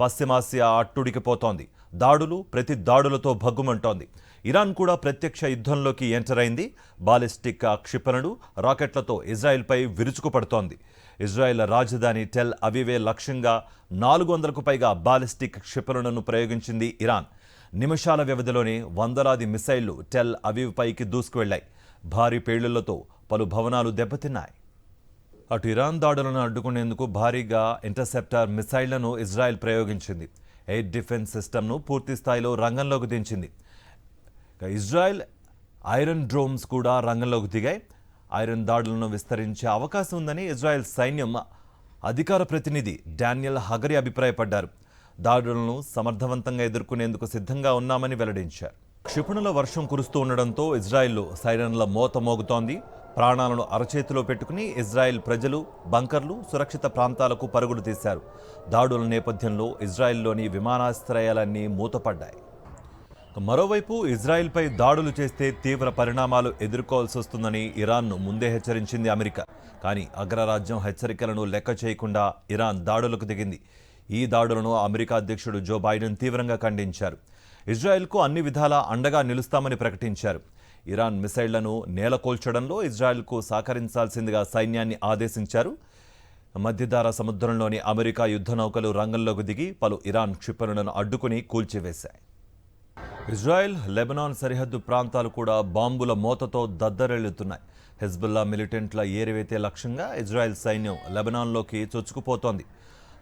పశ్చిమాసియా అట్టుడికిపోతోంది. దాడులు ప్రతి దాడులతో భగ్గుమంటోంది. ఇరాన్ కూడా ప్రత్యక్ష యుద్ధంలోకి ఎంటర్ అయింది. బాలిస్టిక్ క్షిపణులు రాకెట్లతో ఇజ్రాయెల్పై విరుచుకుపడుతోంది. ఇజ్రాయెల్ రాజధాని టెల్ అవివే లక్ష్యంగా నాలుగు వందలకు పైగా బాలిస్టిక్ క్షిపణులను ప్రయోగించింది ఇరాన్. నిమిషాల వ్యవధిలోనే వందలాది మిసైళ్ళు టెల్ అవీవ్ పైకి దూసుకువెళ్ళాయి భారీ పేలుళ్ళతో పలు భవనాలు దెబ్బతిన్నాయి. అటు ఇరాన్ దాడులను అడ్డుకునేందుకు భారీగా ఇంటర్సెప్టర్ మిసైళ్ళను ఇజ్రాయెల్ ప్రయోగించింది. ఎయిర్ డిఫెన్స్ సిస్టమ్ను పూర్తి స్థాయిలో రంగంలోకి దించింది. ఇజ్రాయెల్ ఐరన్ డ్రోమ్స్ కూడా రంగంలోకి దిగాయి. ఐరన్ దాడులను విస్తరించే అవకాశం ఉందని ఇజ్రాయెల్ సైన్యం అధికార ప్రతినిధి డానియల్ హగరి అభిప్రాయపడ్డారు. దాడులను సమర్థవంతంగా ఎదుర్కొనేందుకు సిద్ధంగా ఉన్నామని వెల్లడించారు. క్షిపణుల వర్షం కురుస్తూ ఉండడంతో ఇజ్రాయెల్లో సైరన్ల మోత మోగుతోంది. ప్రాణాలను అరచేతిలో పెట్టుకుని ఇజ్రాయెల్ ప్రజలు బంకర్లు సురక్షిత ప్రాంతాలకు పరుగులు తీశారు. దాడుల నేపథ్యంలో ఇజ్రాయెల్లోని విమానాశ్రయాలన్నీ మూతపడ్డాయి. మరోవైపు ఇజ్రాయెల్పై దాడులు చేస్తే తీవ్ర పరిణామాలు ఎదుర్కోవాల్సి వస్తుందని ఇరాన్ను ముందే హెచ్చరించింది అమెరికా. కానీ అగ్రరాజ్యం హెచ్చరికలను లెక్క చేయకుండా ఇరాన్ దాడులకు దిగింది. ఈ దాడులను అమెరికా అధ్యక్షుడు జో బైడెన్ తీవ్రంగా ఖండించారు. ఇజ్రాయెల్కు అన్ని విధాలా అండగా నిలుస్తామని ప్రకటించారు. ఇరాన్ మిసైళ్ళను నేలకోల్చడంలో ఇజ్రాయెల్కు సహకరించాల్సిందిగా సైన్యాన్ని ఆదేశించారు. మధ్యధార సముద్రంలోని అమెరికా యుద్ధ నౌకలు రంగంలోకి దిగి పలు ఇరాన్ క్షిపణులను అడ్డుకుని కూల్చివేశాయి. ఇజ్రాయెల్ లెబనాన్ సరిహద్దు ప్రాంతాలు కూడా బాంబుల మోతతో దద్దరెళ్ళుతున్నాయి. హెజ్బుల్లా మిలిటెంట్ల ఏరివేతే లక్ష్యంగా ఇజ్రాయెల్ సైన్యం లెబనాన్లోకి చొచ్చుకుపోతోంది.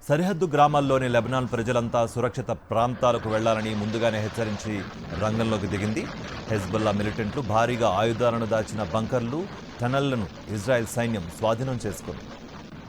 సరిహద్దు గ్రామాల్లోని లెబనాన్ ప్రజలంతా సురక్షిత ప్రాంతాలకు వెళ్ళాలని ముందుగానే హెచ్చరించి రంగంలోకి దిగింది. హెజ్బుల్లా మిలిటెంట్లు భారీగా ఆయుధాలను దాచిన బంకర్లు టనళ్ళను ఇజ్రాయెల్ సైన్యం స్వాధీనం చేసుకుంది.